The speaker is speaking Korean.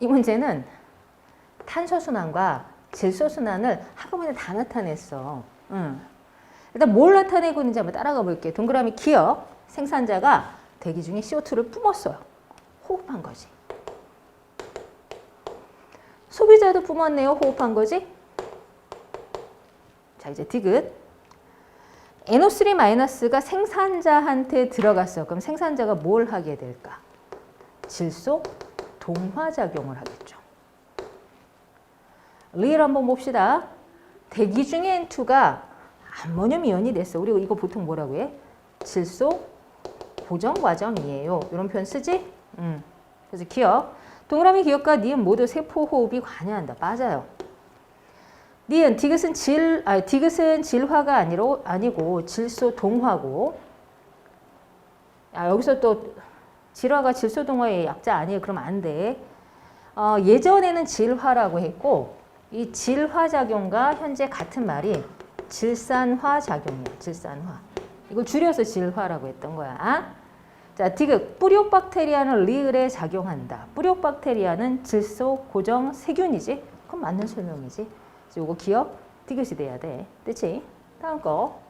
이 문제는 탄소순환과 질소순환을 한꺼번에 다 나타냈어. 응. 일단 뭘 나타내고 있는지 한번 따라가 볼게. 동그라미 기억. 생산자가 대기 중에 CO2를 뿜었어요. 호흡한 거지. 소비자도 뿜었네요. 호흡한 거지. 자, 이제 디귿. NO3-가 생산자한테 들어갔어. 그럼 생산자가 뭘 하게 될까? 질소 동화작용을 하겠죠. 리을 한번 봅시다. 대기 중에 N2가 암모늄 이온이 됐어. 우리 이거 보통 뭐라고 해? 질소 고정 과정이에요. 이런 표현 쓰지? 음. 그래서 기억. 동그라미 기억과 니은 모두 세포 호흡이 관여한다. 맞아요. 니은 디귿은 질, 아 디귿은 질화가 아니로 아니고 질소 동화고. 아 여기서 또 질화가 질소 동화의 약자 아니에요. 그러면 안 돼. 어, 예전에는 질화라고 했고 이 질화 작용과 현재 같은 말이 질산화 작용이야. 질산화. 이걸 줄여서 질화라고 했던 거야. 자, 디귿 뿌리옥박테리아는 리을에 작용한다. 뿌리옥박테리아는 질소 고정 세균이지. 그럼 맞는 설명이지. 이거 기억 디귿이 돼야 돼. 됐지? 다음 거.